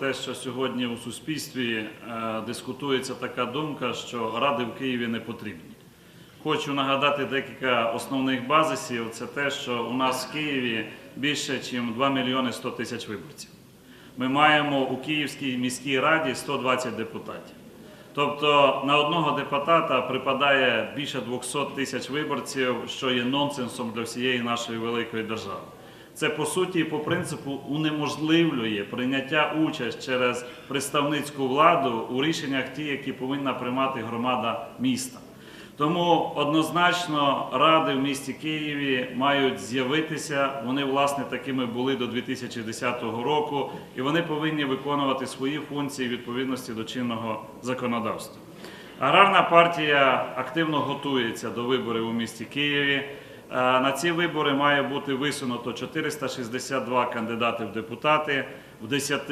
те, що сьогодні у суспільстві е, дискутується така думка, що ради в Києві не потрібні. Хочу нагадати декілька основних базисів. Це те, що у нас в Києві більше, ніж 2 мільйони 100 тисяч виборців. Ми маємо у Київській міській раді 120 депутатів. Тобто на одного депутата припадає більше 200 тисяч виборців, що є нонсенсом для всієї нашої великої держави. Це по суті по принципу унеможливлює прийняття участь через представницьку владу у рішеннях ті, які повинна приймати громада міста. Тому однозначно ради в місті Києві мають з'явитися. Вони власне такими були до 2010 року, і вони повинні виконувати свої функції відповідності до чинного законодавства. Аграрна партія активно готується до виборів у місті Києві. Е, На ці вибори має бути висунуто 462 кандидати в депутати в 10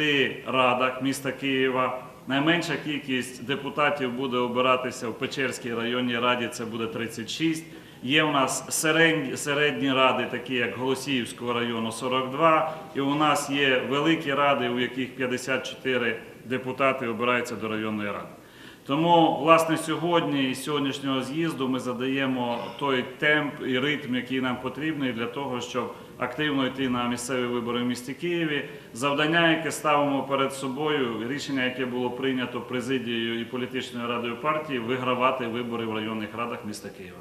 радах міста Києва. Найменша кількість депутатів буде обиратися в Печерській районній раді, це буде 36. Є у нас середні, середні ради, такі як Голосіївського району 42, і у нас є великі ради, у яких 54 депутати обираються до районної ради. Тому, власне, сьогодні і сьогоднішнього з'їзду ми задаємо той темп і ритм, який нам потрібний для того, щоб активно йти на місцеві вибори в місті Києві. Завдання, яке ставимо перед собою, рішення, яке було прийнято президією і політичною радою партії, вигравати вибори в районних радах міста Києва.